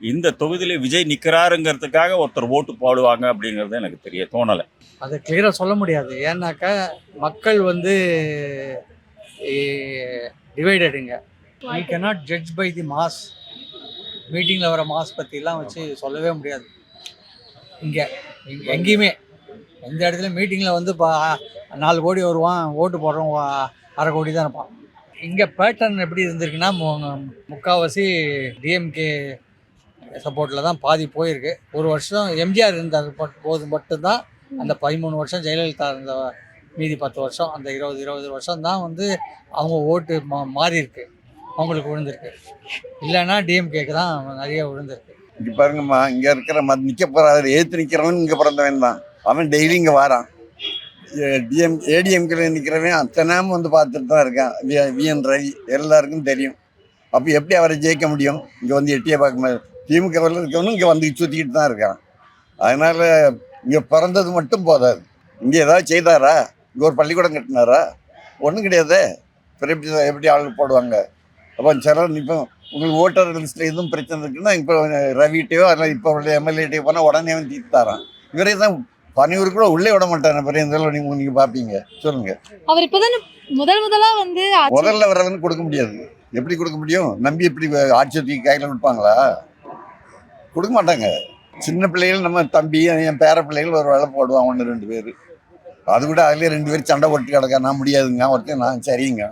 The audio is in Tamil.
இந்த தொகுதியில் விஜய் நிற்கிறாருங்கிறதுக்காக ஒருத்தர் ஓட்டு போடுவாங்க அப்படிங்கிறது எனக்கு தெரிய தோணலை. அதை கிளியராக சொல்ல முடியாது. ஏன்னாக்கா மக்கள் வந்து டிவைடடுங்க I cannot judge by the mass மீட்டிங்கில் வர மாஸ் பற்றிலாம் வச்சு சொல்லவே முடியாது. இங்கே எங்கேயுமே. எந்த இடத்துல மீட்டிங்கில் வந்து பா நாலு கோடி வருவான் ஓட்டு போடுறோம் வா- அரை கோடி தான் இருப்பான். இங்கே பேட்டர்ன் எப்படி இருந்திருக்குன்னா முக்கால்வாசி முக்காவாசி டிஎம்கே சப்போர்ட்டில் தான் பாதி போயிருக்கு. ஒரு வருஷம் எம்ஜிஆர் இருந்த போது மட்டும்தான் அந்த பதிமூணு வருஷம் ஜெயலலிதா இருந்த மீதி பத்து வருஷம் அந்த இருபது இருபது வருஷம் தான் வந்து அவங்க ஓட்டு மா மாறி இருக்கு அவங்களுக்கு விழுந்திருக்கு. இல்லைன்னா டிஎம்கேக்கு தான் நிறைய விழுந்திருக்கு. இங்கே பாருங்கம்மா இங்கே இருக்கிற மத் நிற்க போறாரு ஏற்று நிற்கிறவன் இங்கே பிறந்தவன் தான். அவன் டெய்லி இங்கே வாரான். டிஎம் ஏடிஎம்கேல நிற்கிறவன் அத்தனை வந்து பார்த்துட்டு தான் இருக்கான். வி- விஎன் ரவி எல்லாருக்கும் தெரியும். அப்போ எப்படி அவரை ஜெயிக்க முடியும்? இங்கே வந்து எட்டியே பார்க்க திமுகவில் இருக்கவனும் இங்க வந்து சுத்திக்கிட்டு தான் இருக்கான். அதனால இங்க பிறந்தது மட்டும் போதாது. இங்க ஏதாவது செய்தாரா? இங்க ஒரு பள்ளிக்கூடம் கட்டினாரா? ஒன்றும் கிடையாது. எப்படி எப்படி ஆள் போடுவாங்க? அப்போ சிலர் இப்போ உங்களுக்கு ஓட்டர் லிஸ்ட்டில் எதுவும் பிரச்சனை இருக்குன்னா இப்போ ரவிட்டையோ அதில் இப்போ உள்ள எம்எல்ஏட்டையோ போனால் உடனே வந்து தீர்த்தாரான் இவரே தான் பணியூர் கூட உள்ளே விட மாட்டார். அப்புறம் இந்த நீங்கள் பார்ப்பீங்க சொல்லுங்க. அவர் இப்பதானே முதல் முதலா வந்து முதல்ல வரவனுக்கு கொடுக்க முடியாது. எப்படி கொடுக்க முடியும்? நம்பி எப்படி ஆட்சி கையில் கொடுப்பாங்களா? கொடுக்க மாட்டாங்க சின்ன பிள்ளைகள் நம்ம தம்பி என் பேர பிள்ளைகள் ஒரு வேலை போடுவான் ஒன்று ரெண்டு பேர். அது கூட அதுலேயே ரெண்டு பேர் சண்டை போட்டு கிடக்கா நான் முடியாதுங்க ஒருத்தன் நான் சரிங்க.